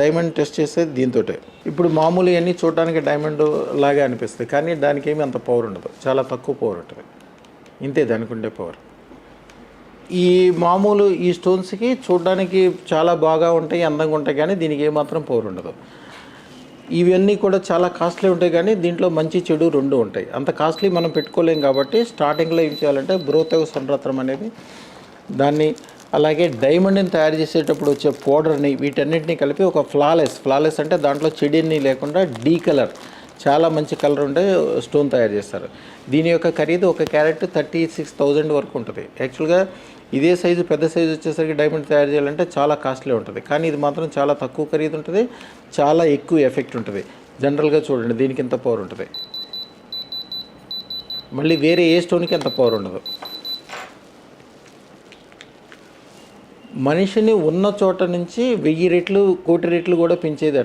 Diamond test చేసేది దీంతోటే. ఇప్పుడు మామూలు అన్నీ చూడడానికి డైమండ్ లాగా అనిపిస్తుంది. కానీ దానికి ఏమీ అంత పవర్ ఉండదు. చాలా తక్కువ పవర్ ఉంటుంది. ఇంతే దానికి ఉండే పవర్ ఈ మామూలు ఈ స్టోన్స్కి చూడడానికి చాలా బాగా ఉంటాయి అందంగా ఉంటాయి. కానీ దీనికి ఏమాత్రం పవర్ ఉండదు. ఇవన్నీ కూడా చాలా కాస్ట్లీ ఉంటాయి. కానీ దీంట్లో మంచి చెడు రెండు ఉంటాయి. అంత కాస్ట్లీ మనం పెట్టుకోలేం కాబట్టి స్టార్టింగ్లో ఏం చేయాలంటే బ్రోతేవ్ సంరత్నం అనేది దాన్ని అలాగే డైమండ్ని తయారు చేసేటప్పుడు వచ్చే పౌడర్ని వీటన్నిటిని కలిపి ఒక ఫ్లాలెస్ ఫ్లాలెస్ అంటే దాంట్లో చెడిని లేకుండా డీ కలర్ చాలా మంచి కలర్ ఉండే స్టోన్ తయారు చేస్తారు. దీని యొక్క ఖరీదు ఒక క్యారెట్ థర్టీ సిక్స్ థౌజండ్ వరకు ఉంటుంది. యాక్చువల్గా ఇదే సైజు పెద్ద సైజు వచ్చేసరికి డైమండ్ తయారు చేయాలంటే చాలా కాస్ట్లీ ఉంటుంది. కానీ ఇది మాత్రం చాలా తక్కువ ఖరీదు ఉంటుంది చాలా ఎక్కువ ఎఫెక్ట్ ఉంటుంది. జనరల్గా చూడండి దీనికి ఎంత పవర్ ఉంటుంది? మళ్ళీ వేరే ఏ స్టోన్కి ఎంత పవర్ ఉండదు. మనిషిని ఉన్న చోట నుంచి వెయ్యి రెట్లు కోటి రెట్లు కూడా పెంచేది